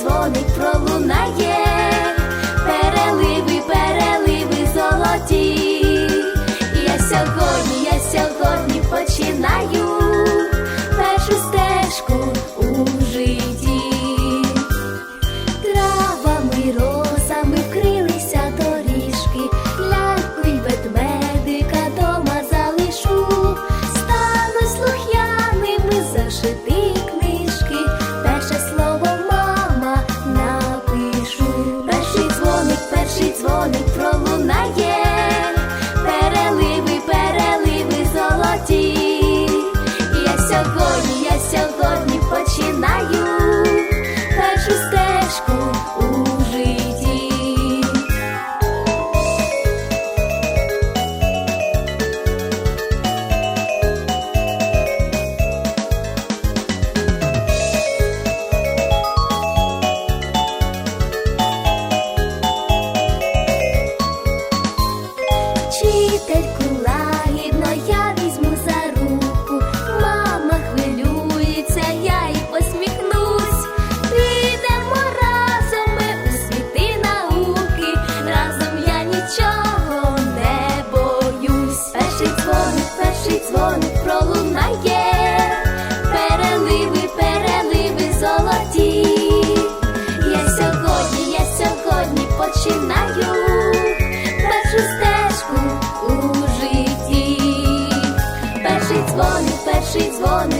дзвоник пролунає. Вчительку лагідно я візьму за руку, мама хвилюється, я їй посміхнусь, підемо разом ми у світи науки, разом я нічого не боюсь. Перший дзвоник, перший дзвоник пролунає, переливи, переливи золоті. Я сьогодні, я сьогодні починаю першу стежку. Sony.